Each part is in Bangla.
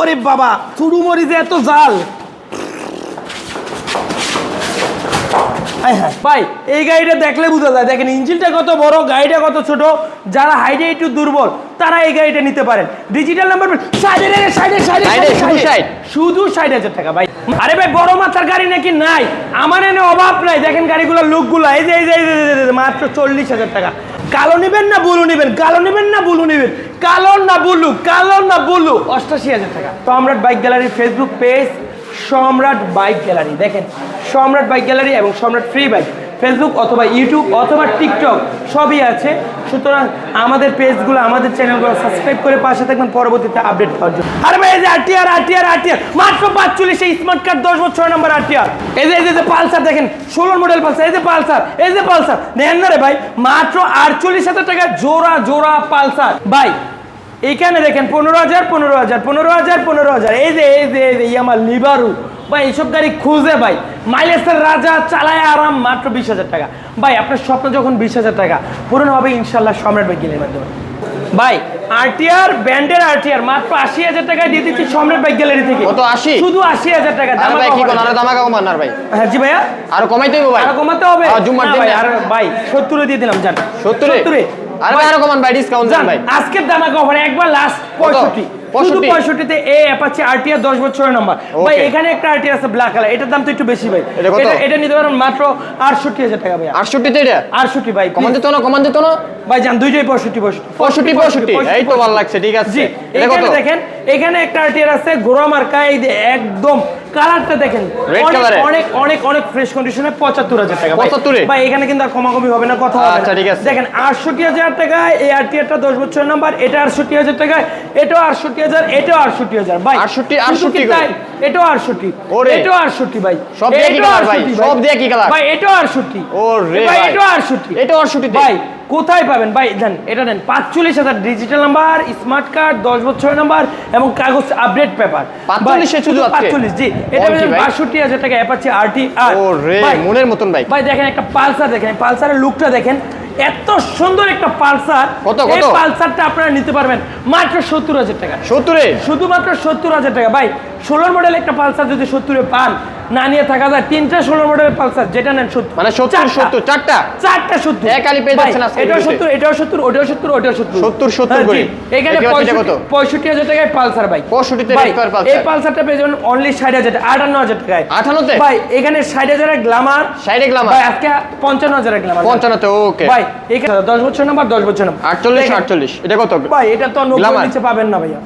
ওরে বাবা চুরু মরিচে এত জাল। ভাই এই গাড়িটা দেখলে বোঝা যায়। দেখেন ইঞ্জিনটা কত বড় গাড়িটা কত ছোট। যারা হাইটে একটু দুর্বল তারা এই গাড়িটা নিতে পারেন। ডিজিটাল নাম্বার সাইডে সাইডে সাইডে Side এ, শুধু? ষাট হাজার টাকা ভাই। আরে ভাই বড় মাথার গাড়ি নাকি নাই? আমার এনে অভাব নাই। দেখেন গাড়িগুলোর লুকগুলো এই যে, এই যে, মাত্র চল্লিশ হাজার টাকা। কালো নেবেন না বুলু নেবেন? কালো নেবেন না বুলু নেবেন? কালো না বুলু কালো না বুলু। অষ্টাশি হাজার টাকা। সম্রাট বাইক গ্যালারির Facebook page Samrat bike gallery. দেখেন, সম্রাট বাইক গ্যালারি এবং সম্রাট ফ্রি বাইক ফেসবুক অথবা ইউটিউব অথবা টিকটক সবই আছে সুতরাং আমাদের পেজগুলো আমাদের চ্যানেলগুলো সাবস্ক্রাইব করে পাশে থাকবেন পরবর্তীতে আপডেট পাওয়ার জন্য আরে ভাই এই যে আরটিআর আরটিআর আরটিআর মাত্র পাঁচচল্লিশ স্মার্ট কার্ড দশ বছর নম্বর আরটিআর এই যে এই যে- পালসার দেখেন ষোলোর মডেল পালসার এই যে পালসার এই যে পালসার নেন না রে ভাই মাত্র আটচল্লিশ হাজার টাকা জোড়া জোড়া পালসার ভাই এইখানে দেখেন পনেরো হাজার পনেরো হাজার পনেরো হাজার পনেরো হাজার এই যে এই যে এই যে আমার লিবারু ভাই এইসব গাড়ি খুঁজে ভাই মাইলেজের রাজা চালায় আরাম মাত্র বিশ হাজার টাকা। ভাই আপনার স্বপ্ন যখন বিশ হাজার টাকা পূরণ হবে ইনশাল্লাহ সম্রাট ভাই গেলের মাধ্যমে। ভাই আরটিআর ব্যান্ডের আরটিআর মাত্র আশি হাজার টাকায় দিয়ে দিচ্ছি সম্রাট বাইক গ্যালারি থেকে। কত, 80? শুধু আশি হাজার টাকা আর ভাই কি কোন। আরও দামাকা কমান আর ভাই। হ্যাঁ জি ভাইয়া। আরও কমাইতে হইব ভাই। আরও কমাতে হবে। জুম্মার দিন ভাই আর ভাই সত্তরে দিয়ে দিলাম জান। 70 সত্তরে? আরে ভাই আরও কমান ভাই ডিসকাউন্ট জান ভাই। আজকের দামা কভার একবার লাস্ট পঁয়ষট্টি। শুধু পঁয়ষট্টিতে এ অ্যাপাচি আরটিআর দশ বছরের নাম্বার ভাই এখানে একটা আরটিআর আছে ব্ল্যাক কালার এটার দাম তো একটু বেশি ভাই। এটা কত? এটা এটা নিতে পারেন মাত্র আটষট্টি হাজার টাকা ভাই আটষট্টিতে এটা? আটষট্টি ভাই কমান দিত না কমান দিত না। ভাই জান দুইটাই পঁয়ষট্টি পঁয়ষট্টি। পঁয়ষট্টি পঁয়ষট্টি এই তো ভালো লাগছে ঠিক আছে। জি এটা কত? এখানে দেখেন এখানে একটা আরটিআর আছে গোড়া মার্কা এই একদম কালারটা দেখেন। অনেক অনেক অনেক ফ্রেশ কন্ডিশনে পঁচাত্তর হাজার টাকা ভাই। 75 এ? ভাই এখানে কিন্তু আর কমাকমি হবে না কথা আচ্ছা, ঠিক আছে। দেখেন আটষট্টি হাজার টাকায় এই আরটিআরটা দশ বছরের নাম্বার এটা আটষট্টি হাজার টাকায় এটাও আটষট্টি হাজার এটাও আটষট্টি হাজার ভাই। 68 শুধু কি 68 করে? তাই? এটাও আটষট্টি। এটাও আটষট্টি ভাই। সব দিয়ে কি এটাও ভাই? সব দিয়ে কি colour? ভাই এটাও আটষট্টি। ওরে ভাই ভাই। এটাও আটষট্টি। এটাও 68 ভাই কোথায় পাবেন? ভাই দেন এটা পাঁচচল্লিশ হাজার ডিজিটাল নাম্বার স্মার্ট কার্ড দশ বছরের নাম্বার এবং কাগজ আপডেট পেপার 45 শুধু পাঁচচল্লিশ জি এটা বাষট্টি হাজার টাকা অ্যাপাচি আরটি আর মনের মতন বাইক ভাই দেখেন একটা পালসার দেখেন পালসারের লুকটা দেখেন। এত সুন্দর একটা পালসার। এই পালসারটা আপনারা নিতে পারবেন মাত্র সত্তর হাজার টাকা। সত্তরে? শুধুমাত্র সত্তর হাজার টাকা। ভাই ষোলোর মডেল একটা পালসার যদি সত্তরে পান না নিয়ে থাকা যায়। তিনটা ষোলো মডেলের পালসার যেটা নেন সত্তর। মানে সত্তর সত্তর চারটা? চারটা সত্তর। এক আলি পেয়ে যাচ্ছেন আজকে এটাও। সত্তর এটাও সত্তর ওটাও সত্তর ওটাও সত্তর। 70, 70 হ্যাঁ, করে। এখানে? পঁয়ষট্টি- হাজার টাকায় পালসার ভাই। 65 তে ভাই, red color পালসার। এই পালসারটা পেয়ে যাবেন অনলি ষাট হাজার টাকা আটান্ন হাজার টাকায়। 58 তে? ভাই এখানে ষাট হাজারের গ্লামার সাইডে গ্লামার ভাই আজকে পঞ্চান্ন হাজারের গ্লামার পঞ্চান্নতে ওকে ভাই এখানে দশ বছর নাম্বার দশ বছর নাম্বার আটচল্লিশ আটচল্লিশ। এটা কত? ভাই এটা তো নব্বই নিচে পাবেন না ভাইয়া।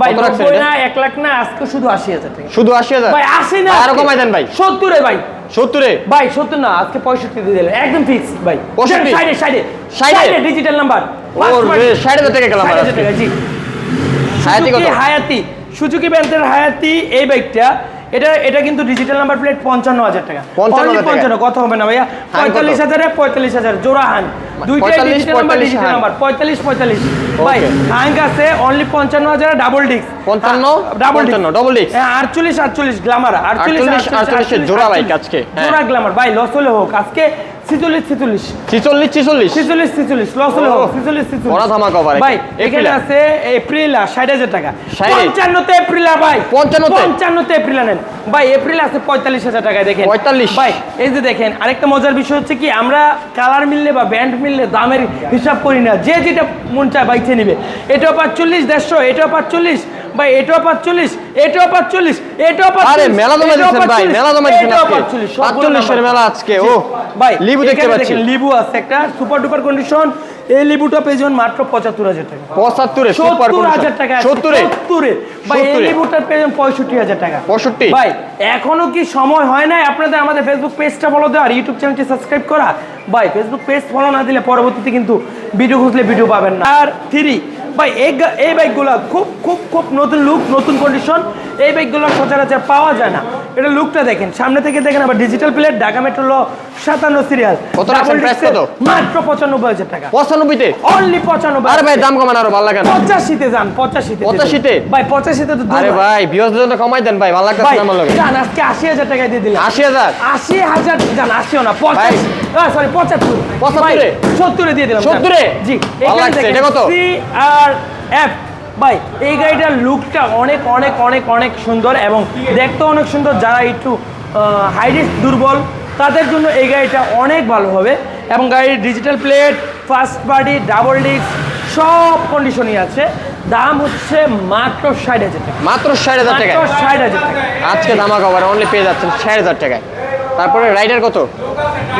ভাই কত রাখছেন নব্বই এটা? না এক লাখ না আজকে শুধু আশি হাজার টাকা। শুধু আশি হাজার? ভাই আশি না আরও কমাই দেন ভাই। সত্তরে ভাই। সত্তরে? ভাই সত্তর না আজকে পঁয়ষট্টি দিয়ে দিলেন। একদম ফিক্স ভাই। 65? সাইডে সাইডে সাইডে ডিজিটাল নাম্বার ও রে, 60 গেলাম ষাট আজকে। টাকা জি। হায়াতি কত? সুজুকি হায়াতি। সুজুকি ব্যান্ডের হায়াতি এই বাইকটা এটা এটা কিন্তু ডিজিটাল নাম্বার প্লেট পঞ্চান্ন হাজার টাকা। 55,000 Only পঞ্চান্ন কত হবে না ভাইয়া। পঁয়তাল্লিশ হাজারে পঁয়তাল্লিশ হাজার। জোড়া হান। দুইটাই 45, ডিজিটাল নাম্বার নাম্বার পঁয়তাল্লিশ পঁয়তাল্লিশ। ভাই. আছে অনলি পঞ্চান্ন হাজার ডাবল ডিস্ক 55, ডাবল 55, double হ্যাঁ আটচল্লিশ আটচল্লিশ গ্লামার আটচল্লিশ 48, 48 জোড়া bike আজকে, হ্যাঁ। জোড়া গ্লামার ভাই লস হলে হোক আজকে ছিচল্লিশ ছিচল্লিশ। ছিচল্লিশ ছিচল্লিশ। ছিচল্লিশ ছিচল্লিশ লস হলে হোক ও, ছিচল্লিশ ছিচল্লিশ। বড় ধামাকা আবার ভাই এখানে। এখানে আছে এপ্রিলা ষাট হাজার টাকা। 60 পঞ্চান্নতে এপ্রিলা ভাই। 55 তে? পঞ্চান্নতে এপ্রিলা নেন। ভাই এপ্রিল আছে পঁয়তাল্লিশ হাজার টাকায় দেখেন। 45 ভাই এই যে দেখেন আরেকটা মজার বিষয় হচ্ছে কি আমরা কালার মিললে বা ব্যান্ড মিললে দামের হিসাব করি না। যে যেটা মন চায় বাইকে নিবে। এটাও পাঁচচল্লিশ দেড়শো এটাও পাঁচচল্লিশ। ভাই এটাও পাঁচচল্লিশ এটাও পাঁচচল্লিশ এটাও আরে মেলা জমা দিচ্ছেন ভাই মেলা জমা দিচ্ছেন এটাও আজকে। 45, সবগুলো পাঁচচল্লিশের মেলা আজকে ও ভাই লিবু দেখতে পাচ্ছি। লিবু আছে একটা সুপার ডুপার কন্ডিশন এই লিবুটা পেয়ে যাবেন মাত্র পঁচাত্তর হাজার টাকা। পঁচাত্তরে সত্তর হাজার টাকা সত্তরে? সত্তরে। ভাই এই 70 লিবুটার পেয়ে যাবেন পঁয়ষট্টি হাজার টাকা। 65 ভাই এখনও কি সময় হয় নাই আপনাদের আমাদের ফেসবুক পেজটা ফলো দেওয়ার? ইউটিউব চ্যানেলটি সাবস্ক্রাইব করা? ভাই ফেসবুক পেজ ফলো না দিলে পরবর্তীতে কিন্তু ভিডিও খুঁজলে ভিডিও পাবেন না। আর থ্রি ভাই এই এই বাইকগুলো খুব খুব খুব নতুন লুক নতুন কন্ডিশন এই বাইকগুলো সচরাচর পাওয়া যায় না। এটা লুকটা দেখেন সামনে থেকে দেখেন আবার ডিজিটাল প্লেট ঢাকা মেট্রো সাতান্ন সিরিয়াল কত? মাত্র পঁচানব্বই হাজার টাকা। পঁচানব্বইতে? অনলি পঁচানব্বই আরে ভাই দাম কমান আরও ভালো লাগে না। পঁচাশিতে যান পঁচাশিতে 85 তে? ভাই পঁচাশিতে তো আরে। ভাই বিয়সদের জন্য কমাই দেন ভাই ভালো না আমার লগে? যান আজকে আশি হাজার টাকা দিয়ে দিলাম। আশি হাজার? আশি হাজার যান আশিও না পঁচাশি। সরি পঁচাত্তর। 75 ভাই, সত্তরে দিয়ে দিলাম। 70 জি এটা কত? সি আর এফ ভাই এই গাড়িটার লুকটা অনেক অনেক অনেক অনেক সুন্দর এবং দেখতে অনেক সুন্দর। যারা একটু হাইরিস দুর্বল তাদের জন্য এই গাড়িটা অনেক ভালো হবে। এবং গাড়ির digital plate first party double disc সব কন্ডিশনই আছে। দাম হচ্ছে মাত্র ষাট হাজার টাকা। মাত্র ষাট হাজার টাকা ষাট হাজার টাকা আজকে দামা কভার অনলি পেয়ে যাচ্ছেন ষাট হাজার টাকায়। তারপরে রাইডার কত?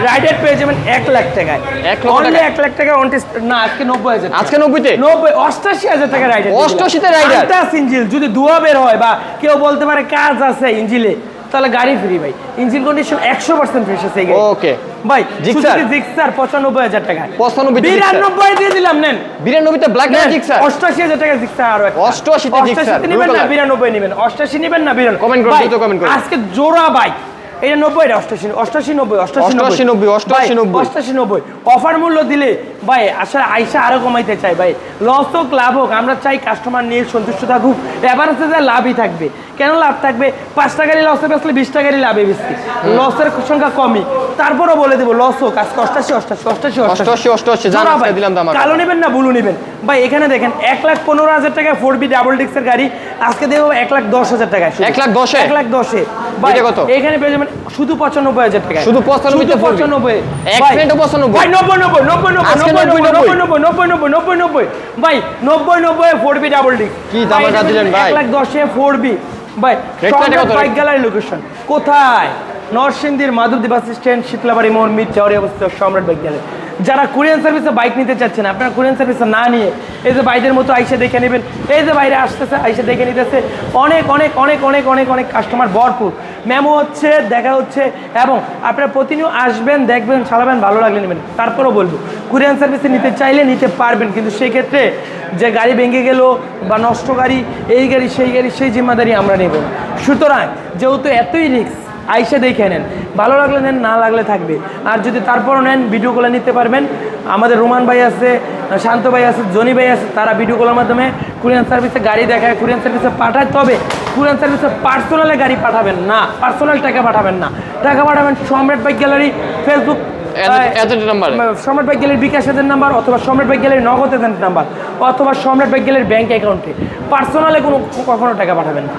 রাইডার পেয়ে যাবেন এক লাখ টাকায় এক লক্ষ টাকা? এক লাখ টাকা অন না আজকে নব্বই হাজার আজকে নব্বইতে? নব্বই অষ্টাশি হাজার টাকা রাইডার 88 তে rider? ইঞ্জিল যদি ধোয়া বের হয় বা কেউ বলতে পারে কাজ আছে ইঞ্জিলে তাহলে গাড়ি ফ্রি ভাই। ইঞ্জিন কন্ডিশন একশো পার্সেন্ট ফ্রেশ আছে ওকে ভাই Gixxer? জিক্সার পঁচানব্বই হাজার টাকায় 95 তে Gixxer? বিরানব্বই দিয়ে দিলাম নেন। বিরানব্বইতে ব্ল্যাক নেন, জিক্সার হাজার টাকা জিক্সার আরও একটা। 88 তে Gixxer, নেবেন না বিরানব্বই নেবেন। অষ্টাশি নেবেন না বিরানব্বই। করুন, ভাই, দ্রুত comment করুন। আজকে জোড়া বাইক এটা নব্বই এটা অষ্টাশি অষ্টাশি নব্বই। অষ্টাশি 88, 90, 88, 90 অষ্টাশি নব্বই। অফার মূল্য দিলে ভাই আসলে আইসা আরও কমাইতে চাই ভাই। লস হোক লাভ হোক আমরা চাই কাস্টমার নিয়ে সন্তুষ্ট থাকুক। এবার হচ্ছে যে লাভই থাকবে। কেন লাভ থাকবে? পাঁচ টাকারই লসে বেসলে বিশ টাকারই লাভে লসের সংখ্যা কমই। তারপরও বলে দেবো লস হোক আজকে অষ্টাশি অষ্টাশি অষ্টাশি জান, ভাই, দিলাম। কালো নেবেন না ব্লু নেবেন? ভাই এখানে দেখেন এক লাখ পনেরো হাজার টাকা ফোর বি ডাবল ডিক্সের গাড়ি আজকে দেবো এক লাখ দশ হাজার টাকা এক লাখ দশে? এক লাখ দশে। এটা কত? এখানে পেয়ে যাবেন শুধু পঁচানব্বই হাজার টাকা শুধু 95 তে 4B? পঁচানব্বই। এক ভাই, প্লেটও 95? ভাই নব্বই নব্বই নব্বই নব্বই আজকে নব্বই। 90, নব্বই নব্বই নব্বই নব্বই। নব্বই নব্বই ভাই ডাবল ডিক্স কি ধামাকা দিলেন ভাই? এক লাখ দশে ফোর বি ভাই বাইক গ্যালারি লোকেশন কোথায়? নরসিংদীর মাধবদী বাস স্ট্যান্ড শীতলাবাড়ি মোড় মিট চাওয়ারি অবস্থিত সম্রাট বাইক গ্যালারি। যারা কোরিয়ান সার্ভিসে বাইক নিতে চাচ্ছেন আপনারা কোরিয়ান সার্ভিসে না নিয়ে এই যে বাইদের মতো আইসে দেখে নেবেন। এই যে বাইরে আসতেছে, আইসে দেখে নিতেছে। অনেক অনেক অনেক অনেক অনেক অনেক কাস্টমার ভরপুর। ম্যামও হচ্ছে, দেখা হচ্ছে এবং আপনারা প্রতিনিয়ত আসবেন, দেখবেন, চালাবেন, ভালো লাগলে নেবেন। তারপরেও বলব কোরিয়ান সার্ভিসে নিতে চাইলে নিতে পারবেন। কিন্তু সেক্ষেত্রে যে গাড়ি ভেঙে গেল বা নষ্ট গাড়ি, এই গাড়ি, সেই গাড়ি, সেই জিম্মাদারি আমরা নেব সুতরাং যেহেতু এতই রিস্ক আইসে দেখে নেন। ভালো লাগলে নেন না লাগলে থাকবে। আর যদি তারপরও নেন ভিডিওগুলো নিতে পারবেন। আমাদের রোমান ভাই আছে শান্ত ভাই আছে জনি ভাই আছে তারা ভিডিওগুলোর মাধ্যমে কুরিয়ান সার্ভিসে গাড়ি দেখায় কুরিয়ান সার্ভিসে পাঠায়। তবে কুরিয়ান সার্ভিসে পার্সোনালে গাড়ি পাঠাবেন না পার্সোনাল টাকা পাঠাবেন না। টাকা পাঠাবেন Samrat bike gallery Facebook? Samrat bank গ্যালারির বিকাশ এজেন্ট নাম্বার অথবা সম্রাট ব্যাংক গ্যালারির নগদ এজেন্ট নাম্বার অথবা সম্রাট ব্যাংক গ্যালারির ব্যাঙ্ক অ্যাকাউন্টে পার্সোনালে কোনো কখনো টাকা পাঠাবেন না।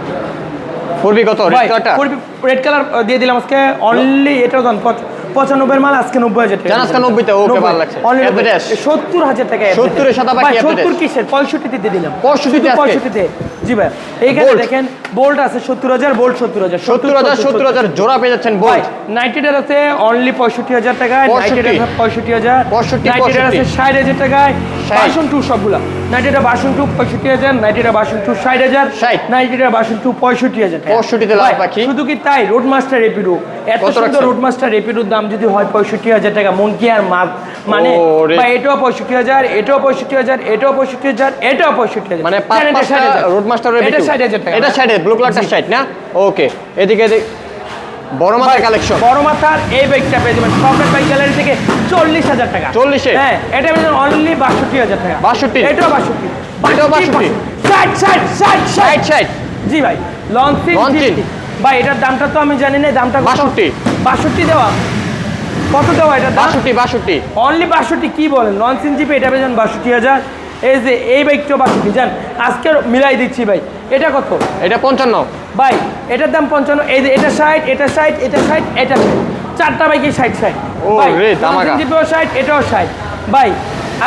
ফোরবি কত? রেড কালার দিয়ে দিলাম আজকে অনলি এটার দাম পঁচ- পঁচানব্বই মাল আজকে নব্বই হাজার টাকা। আজকে 90 তে, okay, ভালো লাগছে। সত্তর হাজার টাকা 70 এর সাদা সত্তর। কিসের? পঁয়ষট্টিতে দিয়ে দিলাম। 65 তে পঁয়ষট্টিতে। জি ভাই। এইখানে দেখেন বোল্ট আছে সত্তর হাজার বোল্ট সত্তর হাজার সত্তর হাজার সত্তর হাজার জোড়া পেয়ে যাচ্ছেন বোল্ট আছে অনলি পঁয়ষট্টি হাজার টাকায় 65 পঁয়ষট্টি হাজার 65, নাইনটিটার আছে ষাট হাজার টাকায় বাসন টু সবগুলা। বাসন টু পঁয়ষট্টি হাজার বাসন টু ষাট হাজার 60 বাসন টু পঁয়ষট্টি হাজার টাকা। 65 তে লাল ভাই, পাখি। শুধু কি তাই? রোড মাস্টার রেপিডো এত সুন্দর রোড মাস্টার রেপিডোর দাম যদি হয় পঁয়ষট্টি হাজার টাকা মন কি আর মাল। মানে বা এটাও পঁয়ষট্টি হাজার এটাও পঁয়ষট্টি হাজার এটাও পঁয়ষট্টি হাজার এটাও পঁয়ষট্টি হাজার। মানে পাঁচ জানেন এটা পাঁচটা 60,000 রোড মাস্টার এটা ষাট হাজার টাকা। এটা ষাট ব্লু কালারটা ষাট না? ওকে এদিকে বড় মাথার কালেকশন বড় মাথার এই বাইকটা পেয়ে যাবেন। পকেট বাইক গ্যালারি থেকে চল্লিশ হাজার টাকা। 40 হ্যাঁ এটা পেয়ে যাবেন অনলি বাষট্টি হাজার টাকা। 62? এটাও বাষট্টি। এটাও 62? ষাট ষাট ষাট ষাট। ষাট ষাট? জি ভাই লঞ্চিন ভাই এটার দামটা তো আমি জানি না দামটা? 62? বাষট্টি দেওয়া। কত দেওয়া এটা বাষট্টি বাষট্টি। অনলি বাষট্টি কি বলেন? লঞ্চিন জিপে এটা পেয়ে যান বাষট্টি হাজার। এই যে এই বাইকটাও বাষট্টি যান আজকে মিলাই দিচ্ছি ভাই। এটা কত? এটা পঞ্চান্ন। ভাই এটার দাম পঞ্চান্ন। এই যে এটা ষাট এটা ষাট এটা ষাট এটা ষাট। চারটা বাইকে ষাট ষাট। ও রে, দামাকা। জিপেও ষাট এটাও ষাট। ভাই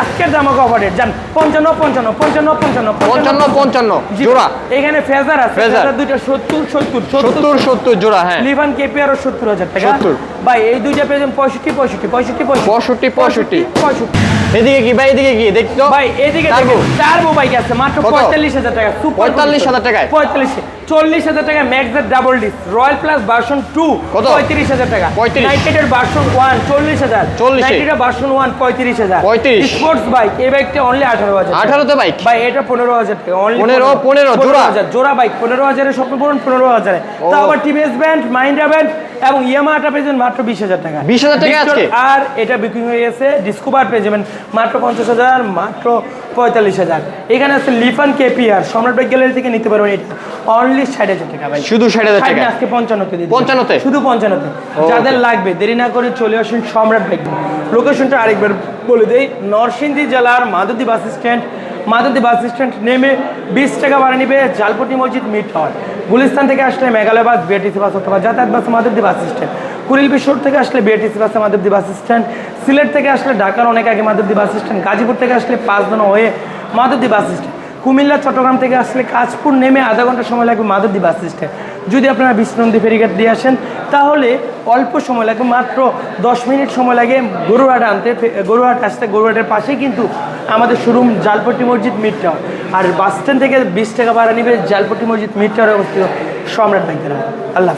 আজকের দামাকা অফারের যান পঞ্চান্ন পঞ্চান্ন পঞ্চান্ন পঞ্চান্ন পঞ্চান্ন। পঞ্চান্ন জোড়া। এখানে ফেজার আছে ফেজার। দুইটা সত্তর সত্তর সত্তর। সত্তর জোড়া হ্যাঁ। লিভান কেপিআরও সত্তর হাজার টাকা। 70 ভাই এই দুইটা পেয়ে যাবেন পঁয়ষট্টি পঁয়ষট্টি পঁয়ষট্টি পঁয়ষট্টি, পঁয়ষট্টি। পঁয়ষট্টি এদিকে কি ভাই এদিকে কি দেখতো ভাই এদিকে? টার্বো বাইক আছে মাত্র পঁয়তাল্লিশ হাজার টাকা সুপার 45,000 টাকায়? পঁয়তাল্লিশ চল্লিশ হাজার টাকা ম্যাক্সের double disc royal plus version two? পঁয়ত্রিশ হাজার টাকা 35 নাইটেডের ভার্সন ওয়ান চল্লিশ হাজার 40 এ? নাইটেডের ভার্সন ওয়ান পঁয়ত্রিশ হাজার 35 স্পোর্টস বাইক এই বাইকটা অনলি আঠারো হাজার টাকা। আঠারোতে বাইক ভাই এটা পনেরো হাজার টাকা অনলি 15, 15, জোড়া? হাজার জোড়া বাইক পনেরো হাজারের স্বপ্ন পূরণ পনেরো হাজারে। তা আবার টিভিএস ব্যান্ড মাইন্ডা ব্যান্ড এবং ইয়ামাহাটা পেয়ে যাবেন মাত্র বিশ হাজার টাকা। 20,000 টাকা আজকে? আর এটা বিক্রি হয়ে গেছে ডিসকোভার পেয়ে যাবেন মাত্র পঞ্চাশ হাজার মাত্র পঁয়তাল্লিশ হাজার। এখানে আছে Lifan KPR Samrat bike gallery থেকে নিতে পারবেন। এটা অনলি ষাট হাজার টাকা ভাই। শুধু 60,000 ষাট টাকা? আজকে পঞ্চান্নতে। পঞ্চান্নতে? শুধু পঞ্চান্নতে। যাদের লাগবে দেরি না করে চলে আসুন সম্রাট বাইক লোকেশনটা আরেকবার বলে দেই। নরসিংদী জেলার মাদুদি বাস স্ট্যান্ড। মাদাদি বাস স্ট্যান্ড নেমে বিশ টাকা ভাড়া নিবে জালপটি মসজিদ মিট টাওয়ার গুলিস্তান থেকে আসলে মেঘালয় বাস বিআরটিসি বাস অথবা যাতায়াত বাস মাদাদি বাস স্ট্যান্ড। কুড়িল বিশ্বর থেকে আসলে বিআরটিসি বাস মাদাদি বাস স্ট্যান্ড, সিলেট থেকে আসলে ঢাকার অনেক আগে মাদাদি বাস স্ট্যান্ড, গাজীপুর থেকে আসলে পাঁচ দিন হয়ে মাদাদি বাস স্ট্যান্ড। কুমিল্লা, চট্টগ্রাম থেকে আসলে কাজপুর নেমে আধা ঘণ্টা সময় লাগবে মাদাদি বাস স্ট্যান্ড। যদি আপনারা বিষ্ণন্দী ফেরিঘাট দিয়ে আসেন, তাহলে অল্প সময় লাগবে, মাত্র দশ মিনিট সময় লাগে গরুহাট আনতে গরুহাট আসতে, গরুহাটের পাশেই কিন্তু আমাদের শোরুম জালপট্টি মসজিদ মিড টাওয়ার। আর বাস স্ট্যান্ড থেকে বিশ টাকা ভাড়া নিবে জালপট্টি মসজিদ মিড টাওয়ারে অবস্থিত সম্রাট ব্যাংকের আল্লাহ